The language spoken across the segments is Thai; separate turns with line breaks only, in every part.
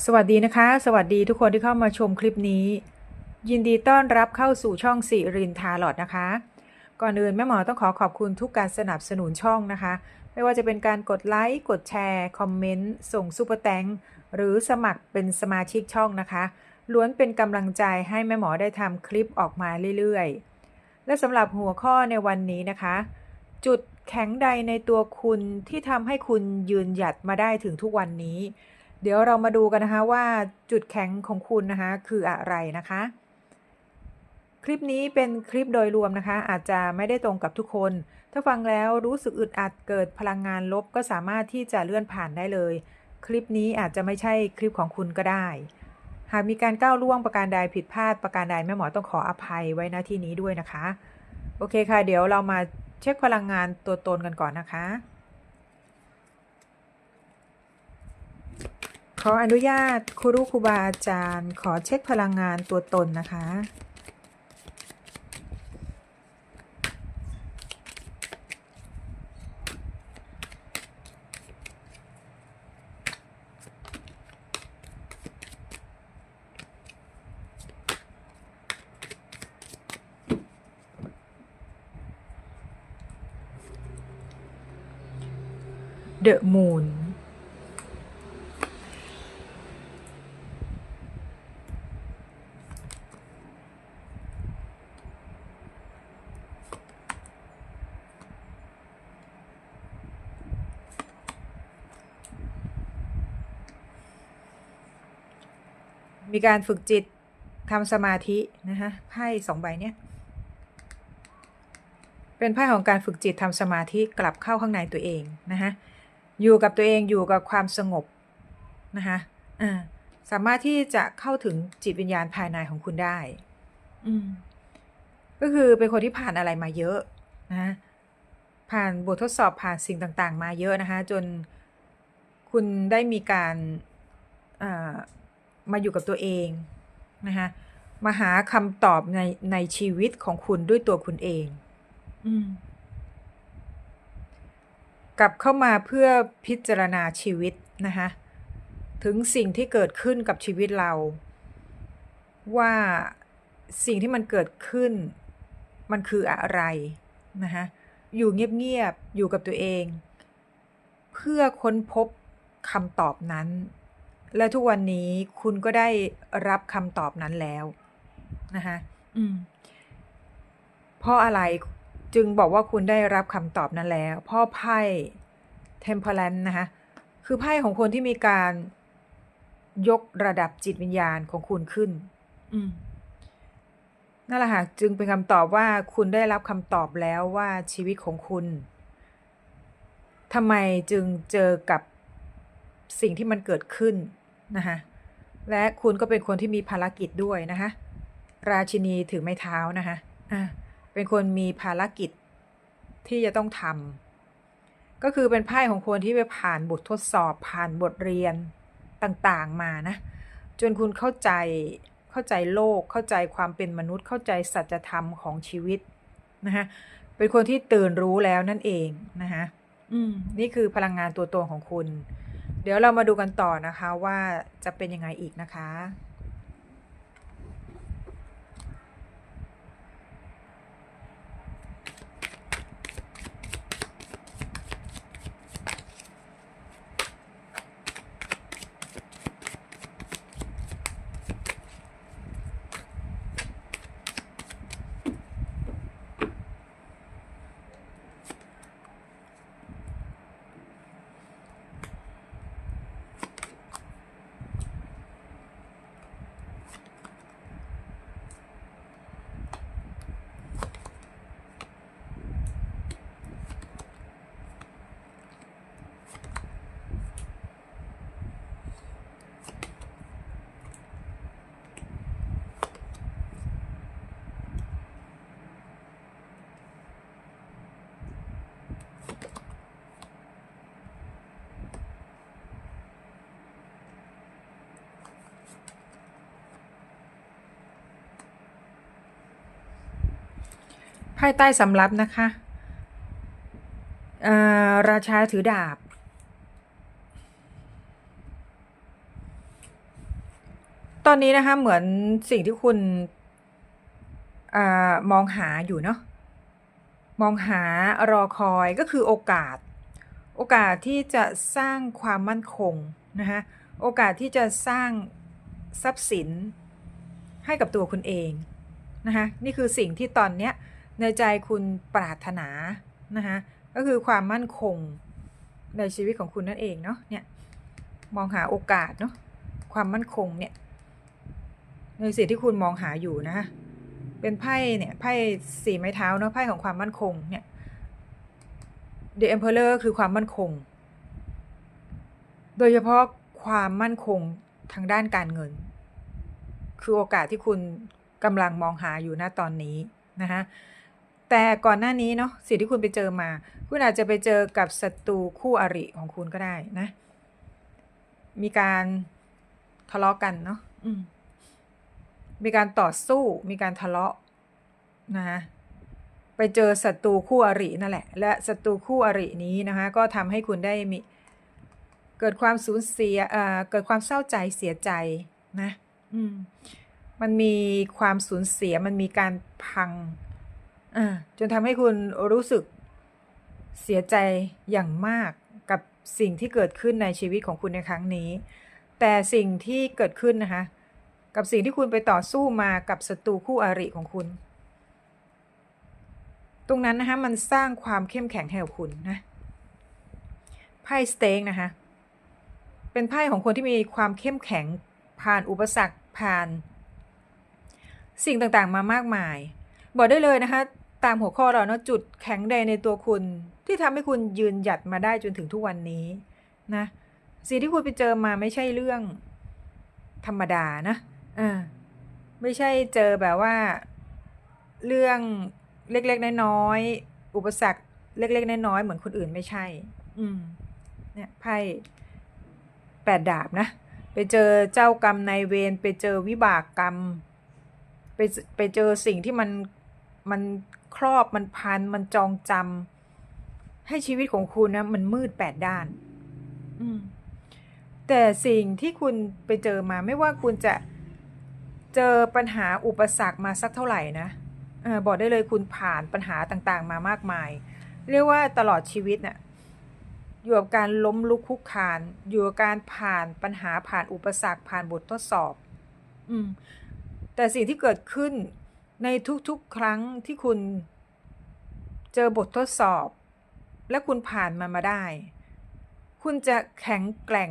สวัสดีนะคะ สวัสดีทุกคนที่เข้ามาชมคลิปนี้ ยินดีต้อนรับเข้าสู่ช่องสิรินทาหลอดนะคะ ก่อนอื่นแม่หมอต้องขอขอบคุณทุกการสนับสนุนช่องนะคะ ไม่ว่าจะเป็นการกดไลค์กดแชร์ คอมเมนต์ ส่งซุปเปอร์แตงหรือสมัครเป็นสมาชิกช่องนะคะ ล้วนเป็นกำลังใจให้แม่หมอได้ทำคลิปออกมาเรื่อยๆ และสำหรับหัวข้อในวันนี้นะคะ จุดแข็งใดในตัวคุณที่ทำให้คุณยืนหยัดมาได้ถึงทุกวันนี้ เดี๋ยวเรามาดูกันนะคะว่าจุดแข็งของคุณนะคะคืออะไรนะคะ คลิปนี้เป็นคลิปโดยรวมนะคะ อาจจะไม่ได้ตรงกับทุกคน ถ้าฟังแล้วรู้สึกอึดอัดเกิดพลังงานลบก็สามารถที่จะเลื่อนผ่านได้เลย คลิปนี้อาจจะไม่ใช่คลิปของคุณก็ได้ หากมีการก้าวล่วงประการใดผิดพลาดประการใดแม่หมอต้องขออภัยไว้ณที่นี้ด้วยนะคะ โอเคค่ะ เดี๋ยวเรามาเช็คพลังงานตัวตนกันก่อนนะคะ ขออนุญาตครูครูบาอาจารย์ ขอเช็คพลังงานตัวตนนะคะ The Moon มีการฝึกจิตทำสมาธินะคะไพ่สองใบเนี้ยเป็นไพ่ของการฝึกจิตทำสมาธิกลับเข้าข้างในตัวเองนะคะอยู่กับตัวเองอยู่กับความสงบนะคะอ่าสามารถที่จะเข้าถึงจิตวิญญาณภายในของคุณได้ อืมก็คือเป็นคนที่ผ่านอะไรมาเยอะนะผ่านบททดสอบผ่านสิ่งต่าง ๆ มาเยอะนะคะจนคุณได้มีการอ่า มาอยู่กับตัวเองนะคะมาหาคำตอบในในชีวิตของคุณด้วยตัวคุณเองอืมกลับเข้ามาเพื่อพิจารณาชีวิตนะคะถึงสิ่งที่เกิดขึ้นกับชีวิตเรา ว่าสิ่งที่มันเกิดขึ้น มันคืออะไรนะคะอยู่เงียบๆอยู่กับตัวเอง เพื่อค้นพบคำตอบนั้น และทุกวันนี้คุณก็ได้รับคำตอบนั้นแล้วนะคะอืมเพราะอะไรจึงบอกว่าคุณได้รับคำตอบนั้นแล้วเพราะไพ่ Temperance นะคะคือไพ่ของคนที่มีการยกระดับจิตวิญญาณของคุณขึ้นอืมนั่นแหละค่ะจึงเป็นคำตอบว่าคุณได้รับคำตอบแล้วว่าชีวิตของคุณทำไมจึงเจอกับสิ่งที่มันเกิดขึ้น นะคะและคุณก็เป็นคนที่มีภารกิจด้วยนะคะราชินีถือไม้เท้านะคะอ่าเป็นคนมีภารกิจที่จะต้องทำก็คือเป็นไพ่ของคนที่ไปผ่านบททดสอบผ่านบทเรียนต่างๆมานะจนคุณเข้าใจเข้าใจโลกเข้าใจความเป็นมนุษย์เข้าใจสัจธรรมของชีวิตนะคะเป็นคนที่ตื่นรู้แล้วนั่นเองนะคะอืมนี่คือพลังงานตัวตนของคุณ เดี๋ยวเรามาดูกันต่อนะคะว่าจะเป็นยังไงอีกนะคะ ไพ่ใต้สำรับนะคะราชาถือดาบ ตอนนี้นะคะเหมือนสิ่งที่คุณอมองหาอยู่เนาะ มองหารอคอยก็คือโอกาส โอกาสที่จะสร้างความมั่นคงนะคะ โอกาสที่จะสร้างทรัพย์สินให้กับตัวคุณเองนะคะ นี่คือสิ่งที่ตอนเนี้ย ในใจคุณปรารถนานะคะก็คือความมั่นคงในชีวิตของคุณนั่นเองเนาะเนี่ยมองหาโอกาสเนาะความมั่นคงเนี่ยในสิ่งที่คุณมองหาอยู่นะคะเป็นไพ่เนี่ยไพ่สี่ไม้เท้าเนาะไพ่ของความมั่นคงเนี่ย The Emperor คือความมั่นคง โดยเฉพาะความมั่นคงทางด้านการเงิน คือโอกาสที่คุณกำลังมองหาอยู่ณตอนนี้นะคะ แต่ก่อนหน้านี้เนาะสิ่งที่คุณไปเจอมา คุณอาจจะไปเจอกับศัตรูคู่อริของคุณก็ได้นะ มีการทะเลาะกันเนาะมีการต่อสู้มีการทะเลาะนะคะไปเจอศัตรูคู่อรินั่นแหละ และศัตรูคู่อรินี้นะคะก็ทำให้คุณได้มีเกิดความสูญเสียเอ่อเกิดความเศร้าใจเสียใจนะ อืมมันมีความสูญเสียมันมีการพัง จนทำให้คุณรู้สึกเสียใจอย่างมากกับสิ่งที่เกิดขึ้นในชีวิตของคุณในครั้งนี้ แต่สิ่งที่เกิดขึ้นนะคะ กับสิ่งที่คุณไปต่อสู้มากับศัตรูคู่อริของคุณ ตรงนั้นนะคะมันสร้างความเข้มแข็งให้กับคุณนะไพ่สเต็กนะคะเป็นไพ่ของคนที่มีความเข้มแข็งผ่านอุปสรรคผ่าน สิ่งต่างๆมามากมาย บอกได้เลยนะคะ ตามหัวข้อเราเนาะจุดแข็งแดในตัวคุณ ที่ทำให้คุณยืนหยัดมาได้จนถึงทุกวันนี้นะสิ่งที่คุณไปเจอมาไม่ใช่เรื่องธรรมดานะอ่าไม่ใช่เจอแบบว่า เรื่องเล็กๆน้อยๆอุปสรรคเล็กๆน้อยๆเหมือนคนอื่นไม่ใช่ อืม เนี่ยไพ่แปดดาบนะ ไปเจอเจ้ากรรมนายเวรไปเจอวิบากกรรม ไปไปเจอสิ่งที่มันมัน ครอบมันพันมันจองจำให้ชีวิตของคุณนะมันมืดแปดด้านอืมแต่สิ่งที่คุณไปเจอมาไม่ว่าคุณจะเจอปัญหาอุปสรรคมาสักเท่าไหร่นะออบอกได้เลยคุณผ่านปัญหาต่างๆ มามากมาย เรียกว่าตลอดชีวิตน่ะอยู่กับการล้มลุกคุกคาน อยู่กับการผ่านปัญหาผ่านอุปสรรคผ่านบททดสอบ อืมแต่สิ่งที่เกิดขึ้น ในทุกๆ ครั้งที่คุณ เจอบททดสอบ และคุณผ่านมันมาได้ คุณจะแข็งแกร่ง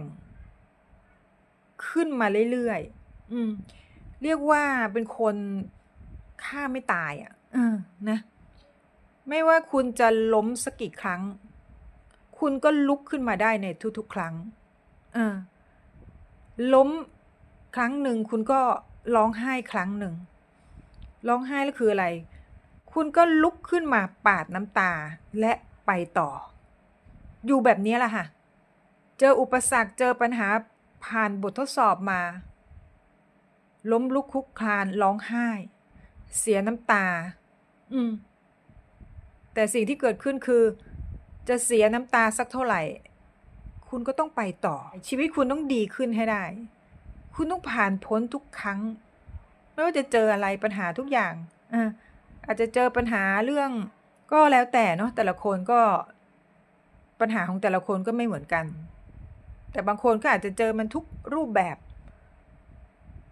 ขึ้นมาเรื่อยๆอืม เรียกว่าเป็นคนฆ่าไม่ตายอะอนะ ไม่ว่าคุณจะล้มสักกี่ครั้ง คุณก็ลุกขึ้นมาได้ในทุกๆ ครั้งอล้มครั้งหนึ่งคุณก็ร้องไห้ครั้งหนึ่ง ร้องไห้แล้วคืออะไร คุณก็ลุกขึ้นมาปาดน้ำตาและไปต่อ อยู่แบบนี้แหละค่ะ เจออุปสรรคเจอปัญหาผ่านบททดสอบมา ล้มลุกคุกคลานร้องไห้ เสียน้ำตา อืม แต่สิ่งที่เกิดขึ้นคือ จะเสียน้ำตาสักเท่าไหร่ คุณก็ต้องไปต่อ ชีวิตคุณต้องดีขึ้นให้ได้ คุณต้องผ่านพ้นทุกครั้ง ไม่ว่าจะเจออะไรปัญหาทุกอย่างอ่าอาจจะเจอปัญหาเรื่องก็แล้วแต่เนาะแต่ละคนก็ปัญหาของแต่ละคนก็ไม่เหมือนกัน แต่บางคนก็อาจจะเจอมันทุกรูปแบบ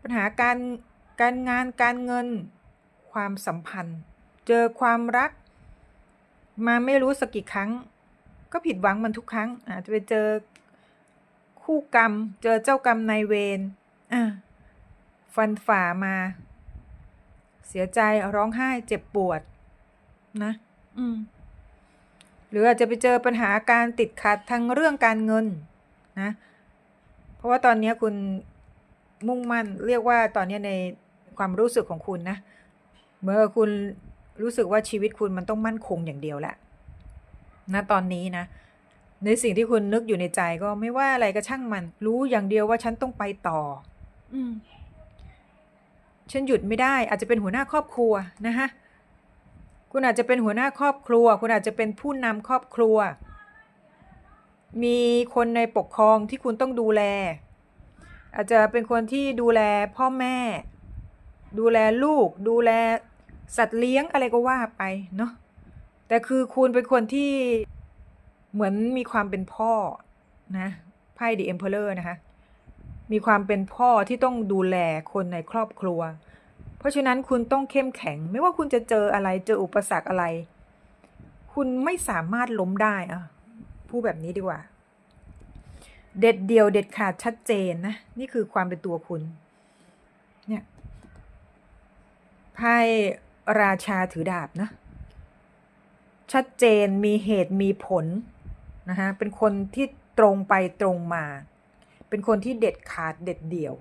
ปัญหาการการงานการเงินความสัมพันธ์ เจอความรัก มาไม่รู้สักกี่ครั้ง ก็ผิดหวังมันทุกครั้ง อาจจะไปเจอคู่กรรม เจอเจ้ากรรมนายเวรอ่า ฟันฝ่ามา เสียใจร้องไห้เจ็บปวด นะ อืม หรืออาจจะไปเจอปัญหาการติดขัดทางเรื่องการเงิน นะ เพราะว่าตอนนี้คุณมุ่งมั่นเรียกว่าตอนนี้ในความรู้สึกของคุณนะ เมื่อคุณรู้สึกว่าชีวิตคุณมันต้องมั่นคงอย่างเดียวแหละนะตอนนี้นะ ในสิ่งที่คุณนึกอยู่ในใจก็ไม่ว่าอะไรก็ช่างมัน รู้อย่างเดียวว่าฉันต้องไปต่อ อืม ฉันหยุดไม่ได้ อาจจะเป็นหัวหน้าครอบครัวนะฮะคุณอาจจะเป็นหัวหน้าครอบครัว คุณอาจจะเป็นผู้นำครอบครัว มีคนในปกครองที่คุณต้องดูแล อาจจะเป็นคนที่ดูแลพ่อแม่ ดูแลลูก ดูแลสัตว์เลี้ยงอะไรก็ว่าไปเนาะแต่คือคุณเป็นคนที่เหมือนมีความเป็นพ่อนะไพ่ The Emperor นะคะ มีความเป็นพ่อที่ต้องดูแลคนในครอบครัว เพราะฉะนั้นคุณต้องเข้มแข็ง ไม่ว่าคุณจะเจออะไรเจออุปสรรคอะไร คุณไม่สามารถล้มได้อะพูดแบบนี้ดีกว่า เด็ดเดียวเด็ดขาดชัดเจนนะ นี่คือความเป็นตัวคุณ เนี่ยไพ่ราชาถือดาบนะ ชัดเจนมีเหตุมีผลนะคะเป็นคนที่ตรงไปตรงมา เป็นคนที่เด็ดขาดเด็ดเดี่ยว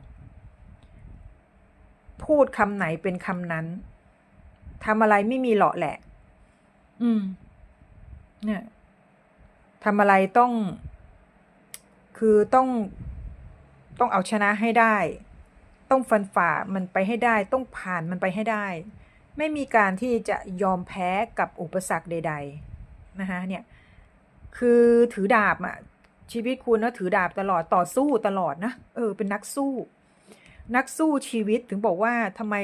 พูดคำไหนเป็นคำนั้นทำอะไรไม่มีเหลาะแหละ อืม เนี่ยทำอะไรต้อง คือต้องต้องเอาชนะให้ได้ ต้องฟันฝ่ามันไปให้ได้ ต้องผ่านมันไปให้ได้ ไม่มีการที่จะยอมแพ้กับอุปสรรคใด ๆ นะคะเนี่ย คือถือดาบอะ ชีวิตคุณนะถือดาบตลอดต่อสู้ตลอดนะเออ เป็นนักสู้ นักสู้ชีวิตถึงบอกว่าทำไม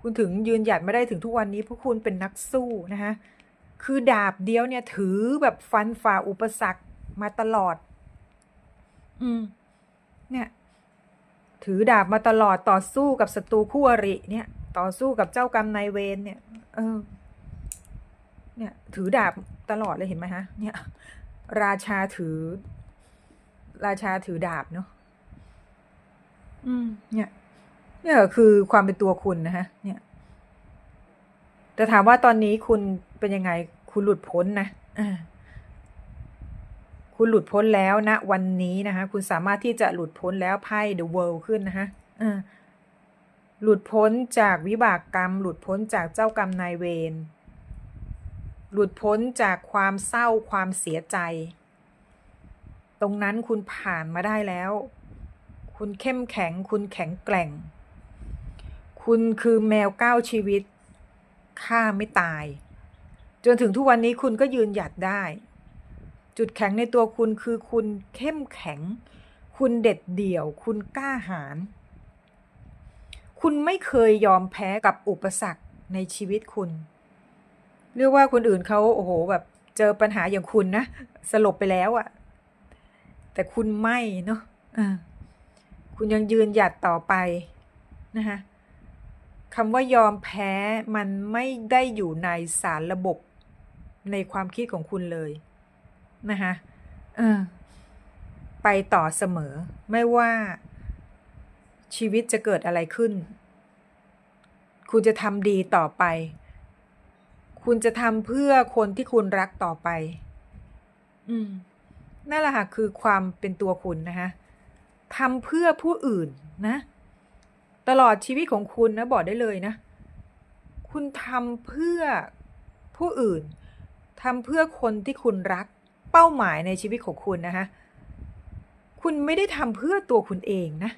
คุณถึงยืนหยัดไม่ได้ถึงทุกวันนี้เพราะคุณเป็นนักสู้นะคะคือดาบเดียวเนี่ยถือแบบฟันฝ่าอุปสรรคมาตลอด อืม เนี่ย ถือดาบมาตลอดต่อสู้กับศัตรูคู่อริ เนี่ย ต่อสู้กับเจ้ากรรมนายเวรเนี่ย เออ เนี่ย ถือดาบตลอดเลยเห็นไหมฮะ เนี่ย ราชาถือ ราชาถือดาบเนาะอืม เนี่ย เนี่ยคือความเป็นตัวคุณนะฮะ เนี่ย แต่ถามว่าตอนนี้คุณเป็นยังไง คุณหลุดพ้นนะอ่าคุณหลุดพ้นแล้วนะวันนี้นะคะ คุณสามารถที่จะหลุดพ้นแล้วไพ่ The World ขึ้นนะคะอ่าหลุดพ้นจากวิบากกรรม หลุดพ้นจากเจ้ากรรมนายเวร หลุดพ้นจากความเศร้าความเสียใจ ตรงนั้นคุณผ่านมาได้แล้ว คุณเข้มแข็ง คุณแข็งแกร่ง คุณคือแมวเก้าชีวิตฆ่าไม่ตาย จนถึงทุกวันนี้คุณก็ยืนหยัดได้ จุดแข็งในตัวคุณคือคุณเข้มแข็ง คุณเด็ดเดี่ยว คุณกล้าหาญคุณไม่เคยยอมแพ้กับอุปสรรคในชีวิตคุณ เรียกว่าคนอื่นเขาโอ้โหแบบเจอปัญหาอย่างคุณนะสลบไปแล้วอะแต่คุณไม่เนาะะคุณยังยืนหยัดต่อไปนะคะคำว่ายอมแพ้มันไม่ได้อยู่ในสารระบบในความคิดของคุณเลยนะคะไปต่อเสมอไม่ว่าชีวิตจะเกิดอะไรขึ้น คุณจะทำดีต่อไป คุณจะทำเพื่อคนที่คุณรักต่อไป อืมนั่นแหละค่ะคือความเป็นตัวคุณนะคะทำเพื่อผู้อื่นนะ ตลอดชีวิตของคุณนะบอกได้เลยนะ คุณทำเพื่อผู้อื่นทำเพื่อคนที่คุณรักเป้าหมายในชีวิตของคุณนะคะคุณไม่ได้ทำเพื่อตัวคุณเองนะ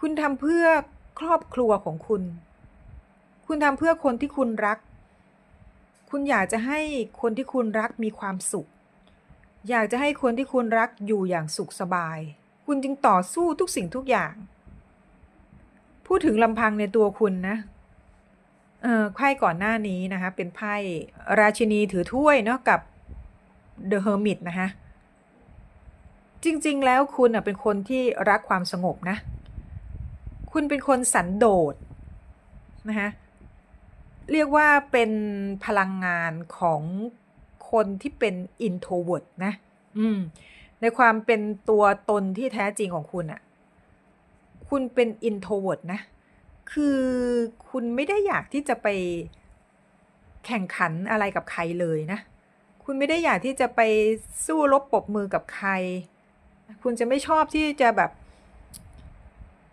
คุณทำเพื่อครอบครัวของคุณ คุณทำเพื่อคนที่คุณรัก คุณอยากจะให้คนที่คุณรักมีความสุข อยากจะให้คนที่คุณรักอยู่อย่างสุขสบาย คุณจึงต่อสู้ทุกสิ่งทุกอย่าง พูดถึงลำพังในตัวคุณนะเออไพ่ก่อนหน้านี้นะคะเป็นไพ่ราชินีถือถ้วยเนาะกับ The Hermit นะคะจริงๆ แล้วคุณเป็นคนที่รักความสงบนะ คุณเป็นคนสันโดษนะคะ เรียกว่าเป็นพลังงานของคนที่เป็น introvert นะ อืม ในความเป็นตัวตนที่แท้จริงของคุณอะคุณเป็น introvert นะ คือคุณไม่ได้อยากที่จะไปแข่งขันอะไรกับใครเลยนะ คุณไม่ได้อยากที่จะไปสู้รบปรบมือกับใคร คุณจะไม่ชอบที่จะแบบ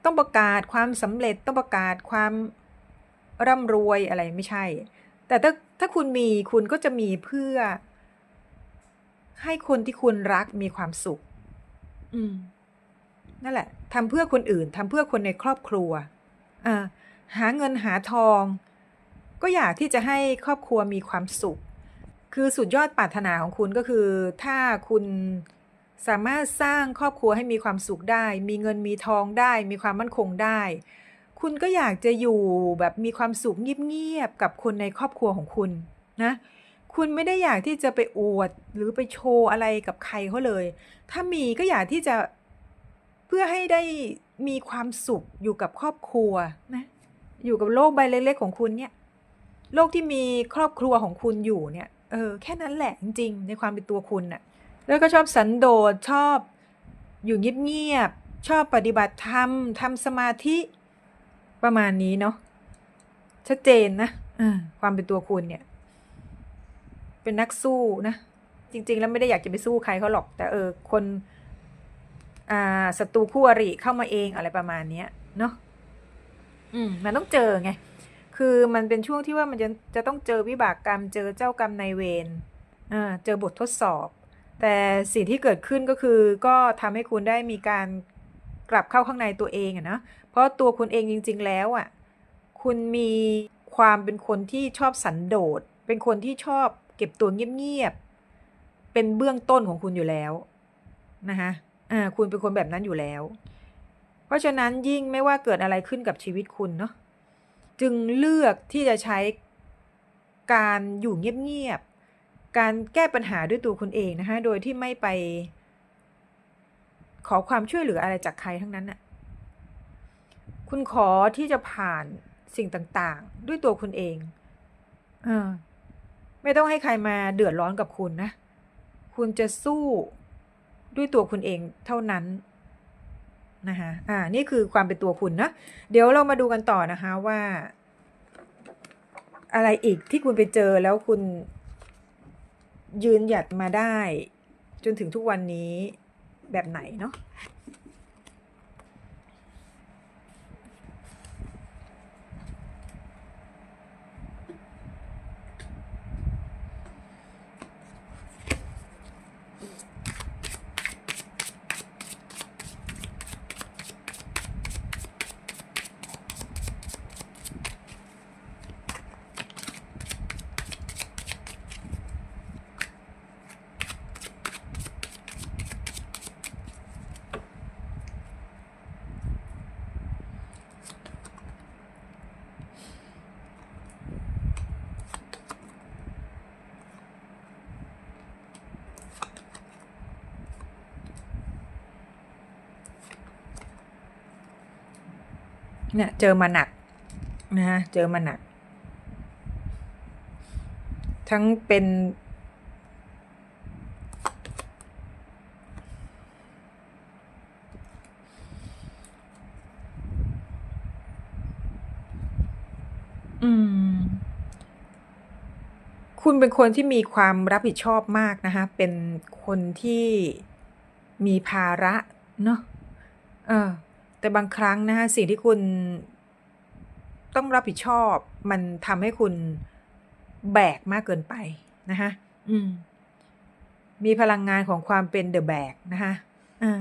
ต้องประกาศความสำเร็จต้องประกาศความ ร่ำรวยอะไรไม่ใช่ แต่ถ้าถ้าคุณมีคุณก็จะมีเพื่อ ให้คนที่คุณรักมีความสุข อืม นั่นแหละทำเพื่อคนอื่นทำเพื่อคนในครอบครัวอ่าหาเงินหาทอง ก็อยากที่จะให้ครอบครัวมีความสุข คือสุดยอดปรารถนาของคุณก็คือ ถ้าคุณสามารถสร้างครอบครัวให้มีความสุขได้ มีเงินมีทองได้ มีความมั่นคงได้ คุณก็อยากจะอยู่แบบมีความสุขเงียบๆกับคนในครอบครัวของคุณนะ คุณไม่ได้อยากที่จะไปอวดหรือไปโชว์อะไรกับใครเขาเลย ถ้ามีก็อยากที่จะเพื่อให้ได้มีความสุขอยู่กับครอบครัวนะอยู่กับโลกใบเล็ก ๆ ของคุณเนี่ย โลกที่มีครอบครัวของคุณอยู่เนี่ย เออ แค่นั้นแหละจริงๆในความเป็นตัวคุณน่ะ แล้วก็ชอบสันโดษชอบอยู่เงียบๆชอบปฏิบัติธรรมทำสมาธิ ประมาณนี้เนาะชัดเจนนะอ่าความเป็นตัวคุณเนี่ย เป็นนักสู้นะ จริง ๆ แล้วไม่ได้อยากจะไปสู้ใครเขาหรอก แต่เออ คนอ่าศัตรูคู่อริเข้ามาเองอะไรประมาณเนี้ยเนาะอืม มันต้องเจอไง คือมันเป็นช่วงที่ว่ามันจะจะต้องเจอวิบากกรรม เจอเจ้ากรรมนายเวรอ่าเจอบททดสอบ แต่สิ่งที่เกิดขึ้นก็คือ ก็ทำให้คุณได้มีการ กลับเข้าข้างในตัวเองอะนะเพราะตัวคุณเองจริง ๆ แล้วอะคุณมีความเป็นคนที่ชอบสันโดษ เป็นคนที่ชอบเก็บตัวเงียบๆ เป็นเบื้องต้นของคุณอยู่แล้วนะคะอ่าคุณเป็นคนแบบนั้นอยู่แล้ว เพราะฉะนั้นยิ่งไม่ว่าเกิดอะไรขึ้นกับชีวิตคุณเนาะจึงเลือกที่จะใช้การอยู่เงียบๆ การแก้ปัญหาด้วยตัวคุณเองนะคะโดยที่ไม่ไป ขอความช่วยเหลืออะไรจากใครทั้งนั้นน่ะ คุณขอที่จะผ่านสิ่งต่างๆ ด้วยตัวคุณเองเออไม่ต้องให้ใครมาเดือดร้อนกับคุณนะ คุณจะสู้ด้วยตัวคุณเองเท่านั้นนะคะอ่า นี่คือความเป็นตัวคุณนะ เดี๋ยวเรามาดูกันต่อนะคะว่า อะไรอีกที่คุณไปเจอแล้วคุณยืนหยัดมาได้ จนถึงทุกวันนี้ แบบไหนเนาะ เนี่ยเจอมาหนักนะฮะเจอมาหนัก ทั้งเป็นอืมคุณเป็นคนที่มีความรับผิดชอบมากนะคะ เป็นคนที่มีภาระเนาะ เออ แต่บางครั้งนะคะสิ่งที่คุณต้องรับผิดชอบมันทำให้คุณแบกมากเกินไปนะคะอืม มีพลังงานของความเป็นเดอะแบกนะคะอ่า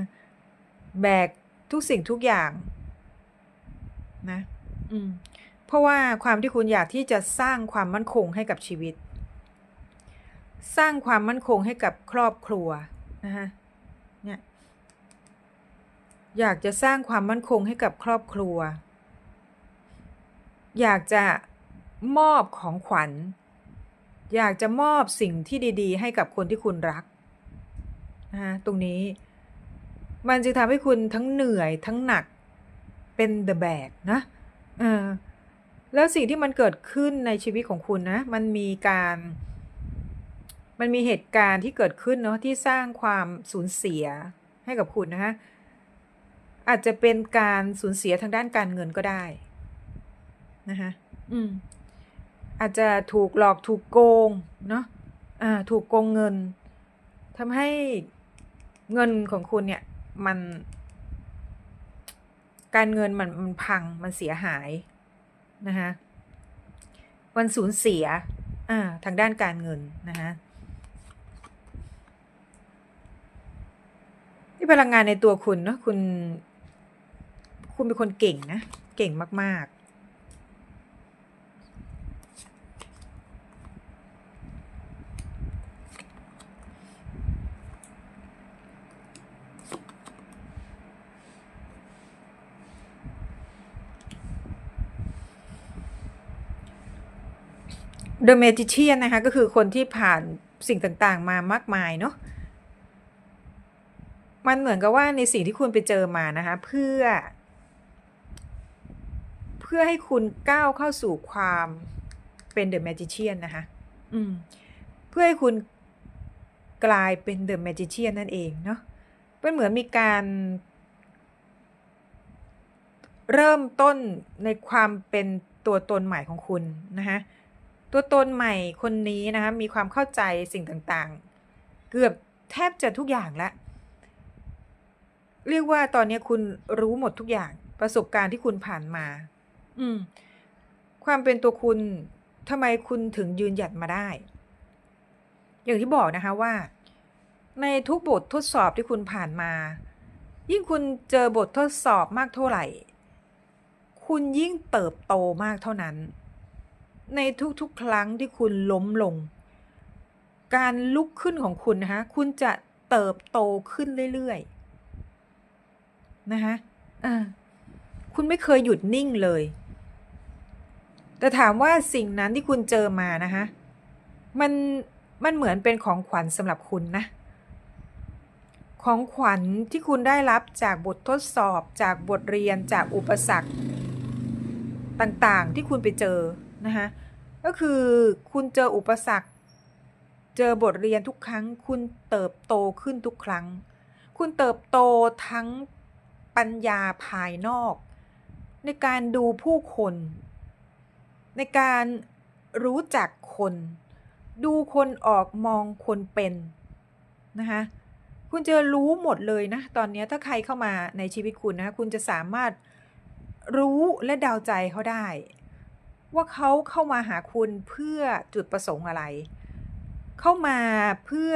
แบกทุกสิ่งทุกอย่าง นะ อืม เพราะว่าความที่คุณอยากที่จะสร้างความมั่นคงให้กับชีวิต สร้างความมั่นคงให้กับครอบครัวนะคะเนี่ย อยากจะสร้างความมั่นคงให้กับครอบครัว อยากจะมอบของขวัญ อยากจะมอบสิ่งที่ดี ๆ ให้กับคนที่คุณรักนะะตรงนี้ มันจะทำให้คุณทั้งเหนื่อยทั้งหนักเป็น the bag นะเออแล้วสิ่งที่มันเกิดขึ้นในชีวิตของคุณนะ มันมีการ มันมีเหตุการณ์ที่เกิดขึ้นเนาะที่สร้างความสูญเสียให้กับคุณนะคะ อาจจะเป็นการสูญเสียทางด้านการเงินก็ได้นะคะอืมอาจจะถูกหลอกถูกโกงเนาะอ่าถูกโกงเงินทำให้เงินของคุณเนี่ยมัน การเงินมันมันพังมันเสียหายนะคะมันสูญเสียอ่าทางด้านการเงินนะคะนี่พลังงานในตัวคุณเนาะคุณ คุณเป็นคนเก่งนะ เก่งมาก ๆเดอะเมจิเชียนนะคะ ก็คือคนที่ผ่านสิ่งต่างๆมามากมายเนาะมันเหมือนกับว่าในสิ่งที่คุณไปเจอมานะคะ เพื่อ เพื่อให้คุณก้าวเข้าสู่ความเป็น The Magician นะคะอืมเพื่อให้คุณกลายเป็น The Magician นั่นเองเนาะเป็นเหมือนมีการ เริ่มต้นในความเป็นตัวตนใหม่ของคุณนะคะตัวตนใหม่คนนี้นะคะมีความเข้าใจสิ่งต่างๆ เกือบแทบจะทุกอย่างแล้วเรียกว่าตอนนี้คุณรู้หมดทุกอย่างประสบการณ์ที่คุณผ่านมา อืม ความเป็นตัวคุณทำไมคุณถึงยืนหยัดมาได้ อย่างที่บอกนะคะว่า ในทุกบททดสอบที่คุณผ่านมา ยิ่งคุณเจอบททดสอบมากเท่าไหร่ คุณยิ่งเติบโตมากเท่านั้น ในทุกๆ ครั้งที่คุณล้มลง การลุกขึ้นของคุณนะคะคุณจะเติบโตขึ้นเรื่อยๆนะคะอ่าคุณไม่เคยหยุดนิ่งเลย แต่ถามว่าสิ่งนั้นที่คุณเจอมานะคะมันมันเหมือนเป็นของขวัญสำหรับคุณนะ ของขวัญที่คุณได้รับจากบททดสอบจากบทเรียนจากอุปสรรคต่างๆ ที่คุณไปเจอนะคะก็คือคุณเจออุปสรรค เจอบทเรียนทุกครั้ง คุณเติบโตขึ้นทุกครั้ง คุณเติบโตทั้งปัญญาภายนอก ในการดูผู้คน ในการรู้จักคน ดูคนออกมองคนเป็นนะคะคุณจะรู้หมดเลยนะ ตอนนี้ถ้าใครเข้ามาในชีวิตคุณนะ คุณจะสามารถรู้และเดาใจเขาได้ ว่าเขาเข้ามาหาคุณเพื่อจุดประสงค์อะไร เข้ามาเพื่อ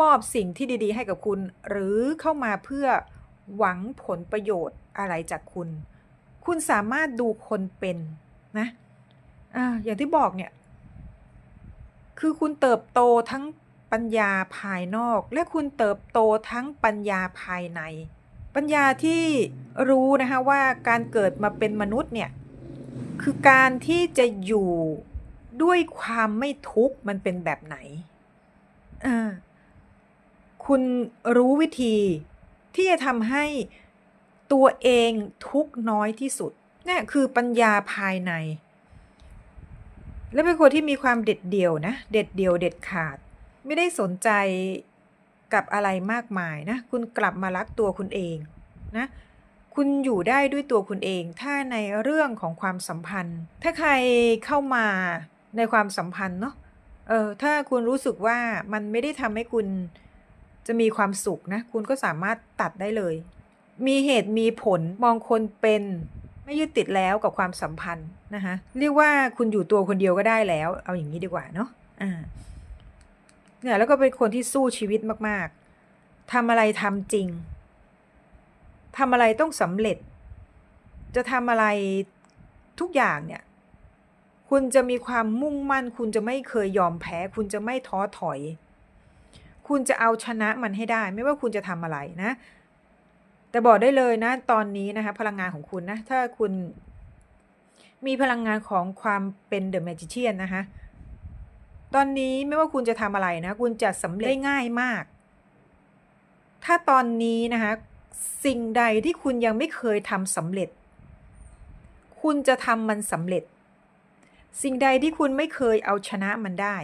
มอบสิ่งที่ดีๆ ให้กับคุณ หรือเข้ามาเพื่อหวังผลประโยชน์อะไรจากคุณ คุณสามารถดูคนเป็น นะอ่าอย่างที่บอกเนี่ย คือคุณเติบโตทั้งปัญญาภายนอก และคุณเติบโตทั้งปัญญาภายใน ปัญญาที่รู้นะคะว่าการเกิดมาเป็นมนุษย์เนี่ยคือการที่จะอยู่ด้วยความไม่ทุกข์มันเป็นแบบไหนอ่าคุณรู้วิธีที่จะทำให้ตัวเองทุกข์น้อยที่สุด นี่คือปัญญาภายใน และเป็นคนที่มีความเด็ดเดี่ยวนะ เด็ดเดี่ยวเด็ดขาด ไม่ได้สนใจกับอะไรมากมายนะ คุณกลับมารักตัวคุณเองนะ คุณอยู่ได้ด้วยตัวคุณเอง ถ้าในเรื่องของความสัมพันธ์ ถ้าใครเข้ามาในความสัมพันธ์เนาะ เออ ถ้าคุณรู้สึกว่ามันไม่ได้ทำให้คุณจะมีความสุขนะ คุณก็สามารถตัดได้เลย มีเหตุมีผลมองคนเป็น ไม่ยึดติดแล้วกับความสัมพันธ์นะคะเรียกว่าคุณอยู่ตัวคนเดียวก็ได้แล้ว เอาอย่างนี้ดีกว่าเนาะอ่าเนี่ยแล้วก็เป็นคนที่สู้ชีวิตมาก ๆทำอะไรทำจริงทำอะไรต้องสำเร็จ จะทำอะไรทุกอย่างเนี่ย คุณจะมีความมุ่งมั่น คุณจะไม่เคยยอมแพ้ คุณจะไม่ท้อถอย คุณจะเอาชนะมันให้ได้ ไม่ว่าคุณจะทำอะไรนะ แต่บอกได้เลยนะตอนนี้นะคะพลังงานของคุณนะถ้าคุณมีพลังงานของความเป็นเดอะแมจิเชียนนะคะตอนนี้ไม่ว่าคุณจะทำอะไรนะ คุณจะสำเร็จได้ง่ายมาก ถ้าตอนนี้นะคะสิ่งใดที่คุณยังไม่เคยทำสำเร็จ คุณจะทำมันสำเร็จ สิ่งใดที่คุณไม่เคยเอาชนะมันได้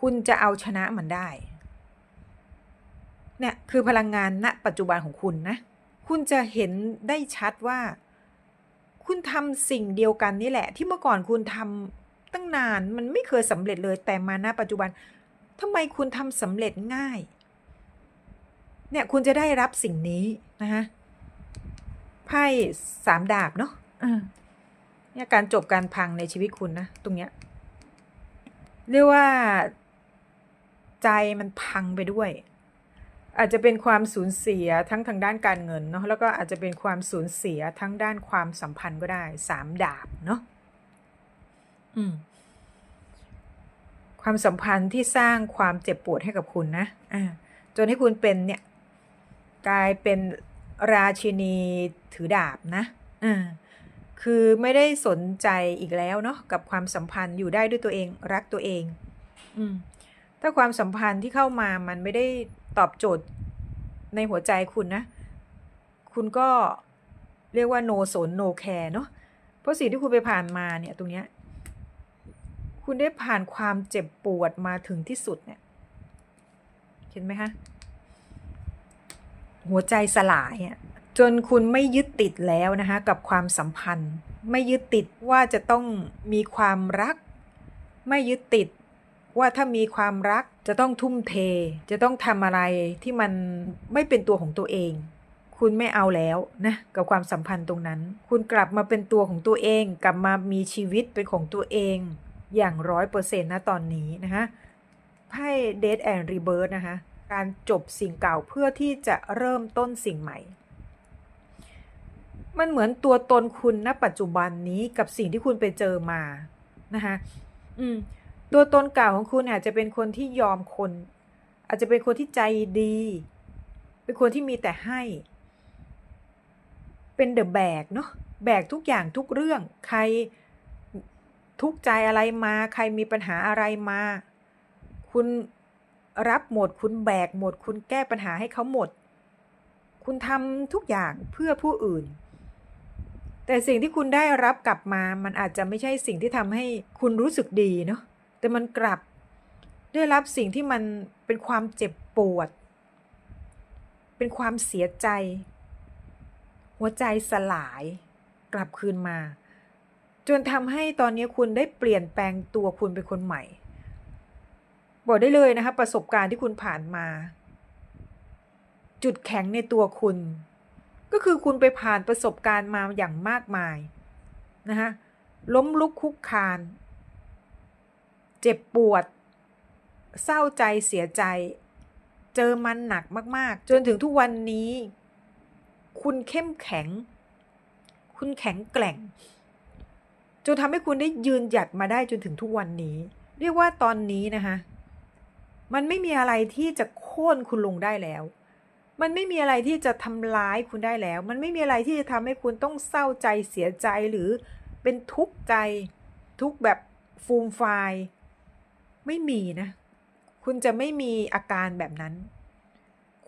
คุณจะเอาชนะมันได้ เนี่ยคือพลังงานณปัจจุบันของคุณนะ คุณจะเห็นได้ชัดว่า คุณทำสิ่งเดียวกันนี่แหละ ที่เมื่อก่อนคุณทำตั้งนานมันไม่เคยสำเร็จเลยแต่มาณปัจจุบันทำไมคุณทำสำเร็จง่าย เนี่ยคุณจะได้รับสิ่งนี้นะคะไพ่สามดาบเนาะเนี่ยการจบการพังในชีวิตคุณนะ ตรงเนี้ยเรียกว่าใจมันพังไปด้วย อาจจะเป็นความสูญเสียทั้งทางด้านการเงินเนาะแล้วก็อาจจะเป็นความสูญเสียทั้งด้านความสัมพันธ์ก็ได้สามดาบเนาะอืมความสัมพันธ์ที่สร้างความเจ็บปวดให้กับคุณนะอ่าจนให้คุณเป็นเนี่ยกลายเป็นราชินีถือดาบนะอ่าคือไม่ได้สนใจอีกแล้วเนาะกับความสัมพันธ์อยู่ได้ด้วยตัวเองรักตัวเอง อืมถ้าความสัมพันธ์ที่เข้ามามันไม่ได้ ตอบโจทย์ในหัวใจคุณนะ คุณก็เรียกว่า no สน no care เนาะเพราะสิ่งที่คุณไปผ่านมาเนี่ยตรงเนี้ยคุณได้ผ่านความเจ็บปวดมาถึงที่สุดเนี่ย เห็นไหมคะ หัวใจสลายอะจนคุณไม่ยึดติดแล้วนะคะกับความสัมพันธ์ ไม่ยึดติดว่าจะต้องมีความรัก ไม่ยึดติด ว่าถ้ามีความรักจะต้องทุ่มเท จะต้องทำอะไรที่มันไม่เป็นตัวของตัวเอง คุณไม่เอาแล้วนะกับความสัมพันธ์ตรงนั้น คุณกลับมาเป็นตัวของตัวเอง กลับมามีชีวิตเป็นของตัวเอง อย่างร้อยเปอร์เซ็นต์นะตอนนี้นะคะไพ่ Dead and Rebirth นะคะการจบสิ่งเก่าเพื่อที่จะเริ่มต้นสิ่งใหม่ มันเหมือนตัวตนคุณณปัจจุบันนี้กับสิ่งที่คุณไปเจอมานะคะอืม ตัวตนเก่าของคุณอาจจะเป็นคนที่ยอมคน อาจจะเป็นคนที่ใจดี เป็นคนที่มีแต่ให้ เป็นเดอะแบกเนาะแบกทุกอย่างทุกเรื่อง ใครทุกใจอะไรมา ใครมีปัญหาอะไรมา คุณรับหมด คุณแบกหมด คุณแก้ปัญหาให้เขาหมด คุณทำทุกอย่างเพื่อผู้อื่น แต่สิ่งที่คุณได้รับกลับมา มันอาจจะไม่ใช่สิ่งที่ทำให้คุณรู้สึกดีเนาะ แต่มันกลับได้รับสิ่งที่มันเป็นความเจ็บปวด เป็นความเสียใจ หัวใจสลายกลับคืนมา จนทำให้ตอนนี้คุณได้เปลี่ยนแปลงตัวคุณเป็นคนใหม่ บอกได้เลยนะคะประสบการณ์ที่คุณผ่านมา จุดแข็งในตัวคุณ ก็คือคุณไปผ่านประสบการณ์มาอย่างมากมายนะคะล้มลุกคุกคาน เจ็บปวด เศร้าใจเสียใจ เจอมันหนักมาก ๆ จนถึงทุกวันนี้ คุณเข้มแข็ง คุณแข็งแกร่ง จนทำให้คุณได้ยืนหยัดมาได้จนถึงทุกวันนี้ เรียกว่าตอนนี้นะคะมันไม่มีอะไรที่จะโค่นคุณลงได้แล้ว มันไม่มีอะไรที่จะทำร้ายคุณได้แล้ว มันไม่มีอะไรที่จะทำให้คุณต้องเศร้าใจเสียใจหรือเป็นทุกข์ใจ ทุกแบบฟูมฟาย ไม่มีนะ คุณจะไม่มีอาการแบบนั้น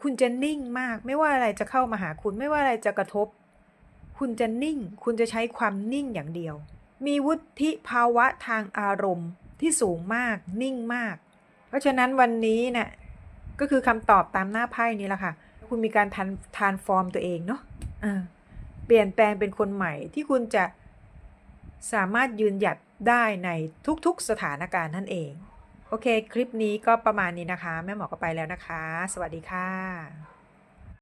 คุณจะนิ่งมาก ไม่ว่าอะไรจะเข้ามาหาคุณ ไม่ว่าอะไรจะกระทบ คุณจะนิ่ง คุณจะใช้ความนิ่งอย่างเดียว มีวุฒิภาวะทางอารมณ์ที่สูงมาก นิ่งมาก เพราะฉะนั้นวันนี้เนะ่ยก็คือคำตอบตามหน้าไพ่นี้แหละค่ะ คุณมีการทันทานฟอร์มตัวเองเนาะะเปลี่ยนแปลงเป็นคนใหม่ที่คุณจะสามารถยืนหยัดได้ในทุกๆสถานการณ์นั่นเอง โอเค คลิปนี้ก็ประมาณนี้นะคะ แม่หมอก็ไปแล้วนะคะ สวัสดีค่ะ